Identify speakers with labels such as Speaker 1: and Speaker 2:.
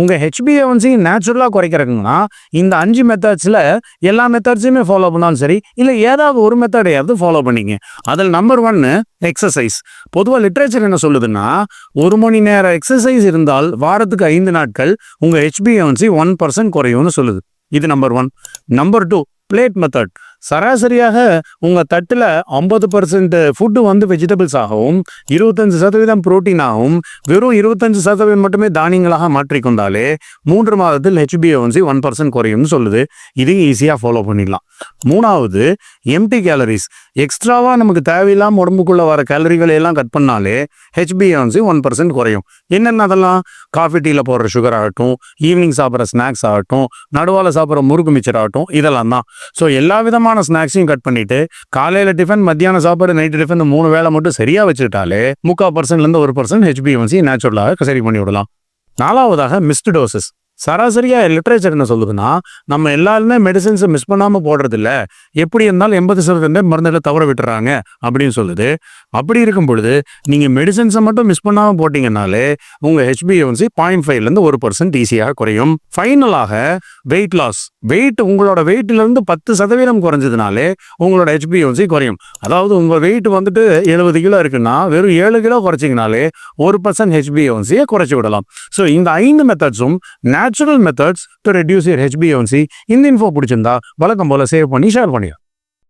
Speaker 1: உங்கள் ஹெச்பிஏவன்சி நேச்சுரலாக குறைக்கிறதுங்கன்னா இந்த அஞ்சு மெத்தட்ஸில் எல்லா மெத்தட்ஸையுமே ஃபாலோ பண்ணாலும் சரி இல்லை ஏதாவது ஒரு மெத்தடையாவது ஃபாலோ பண்ணிங்க. அதில் நம்பர் ஒன்னு எக்ஸசைஸ் பொதுவாக லிட்ரேச்சர் என்ன சொல்லுதுன்னா ஒரு மணி நேரம் எக்ஸசைஸ் இருந்தால் வாரத்துக்கு ஐந்து நாட்கள் உங்கள் ஹெச்பிஏவன்சி ஒன் பர்சன்ட் குறையும்னு சொல்லுது. இது number one number two plate method சராசரியாக உங்கள் தட்டில் ஐம்பது பர்சன்ட் ஃபுட்டு வந்து வெஜிடபிள்ஸ் ஆகவும் இருபத்தஞ்சு சதவீதம் புரோட்டீனாகவும் வெறும் இருபத்தஞ்சு சதவீதம் மட்டுமே தானியங்களாக மாற்றிக்கொண்டாலே மூன்று மாதத்தில் ஹெச்பிஓன்சி ஒன் பர்சன்ட் குறையும்னு சொல்லுது. இது ஈஸியாக ஃபாலோ பண்ணிடலாம். மூணாவது எம்டி கேலரிஸ் எக்ஸ்ட்ராவாக நமக்கு தேவையில்லாமல் உடம்புக்குள்ளே வர கேலரிகளை எல்லாம் கட் பண்ணாலே ஹெச்பிஎம்சி ஒன் பர்சன்ட் குறையும். என்னென்ன அதெல்லாம்? காஃபி டீயில் போடுற சுகர் ஆகட்டும் ஈவினிங் சாப்பிட்ற ஸ்நாக்ஸ் ஆகட்டும் நடுவால் சாப்பிட்ற முறுக்கு மிச்சர் ஆகட்டும் இதெல்லாம் தான். ஸோ எல்லா விதமான ஸ்நாக்ஸையும் கட் பண்ணிட்டு காலையில் டிஃபன் மத்தியானம் சாப்பாடு நைட்டு டிஃபன் மூணு வேளை மட்டும் சரியாக வச்சுக்கிட்டாலே முக்கால் பர்சன்ட்லேருந்து ஒரு பர்சன்ட் ஹெச்பிஎன்சி நேச்சுரலாக சரி பண்ணி விடலாம். நாலாவதாக மிஸ்டு டோசஸ் சராசரியாக லிட்ரேச்சர் என்ன சொல்லுதுன்னா நம்ம எல்லாருமே மெடிசின்ஸை மிஸ் பண்ணாமல் போடுறது இல்லை எப்படி இருந்தாலும் எண்பது சதவீதம் மருந்துகளை தவற விட்டுறாங்க அப்படின்னு சொல்லுது. அப்படி இருக்கும் பொழுது நீங்கள் மெடிசின்ஸை மட்டும் மிஸ் பண்ணாமல் போட்டிங்கனாலே உங்கள் ஹெச்பிஎன்சி பாயிண்ட் ஃபைவ்லேருந்து ஒரு பர்சன்ட் ஈஸியாக குறையும். ஃபைனலாக வெயிட் லாஸ் வெயிட் உங்களோட வெயிட்லேருந்து பத்து சதவீதம் குறைஞ்சதுனாலே உங்களோட ஹெச்பிஎன்சி குறையும். அதாவது உங்கள் வெயிட் வந்துட்டு எழுபது கிலோ இருக்குன்னா வெறும் ஏழு கிலோ குறைச்சிங்கனாலே ஒரு பர்சன்ட் ஹெச்பிஎன்சியை குறைச்சி விடலாம். ஸோ இந்த ஐந்து மெத்தட்ஸும் natural methods to reduce your HPNC இந்த இன்ஃபோ பிடிச்சிருந்தா வழக்கம் போல சேவ் பண்ணி ஷேர் பண்ணிடு.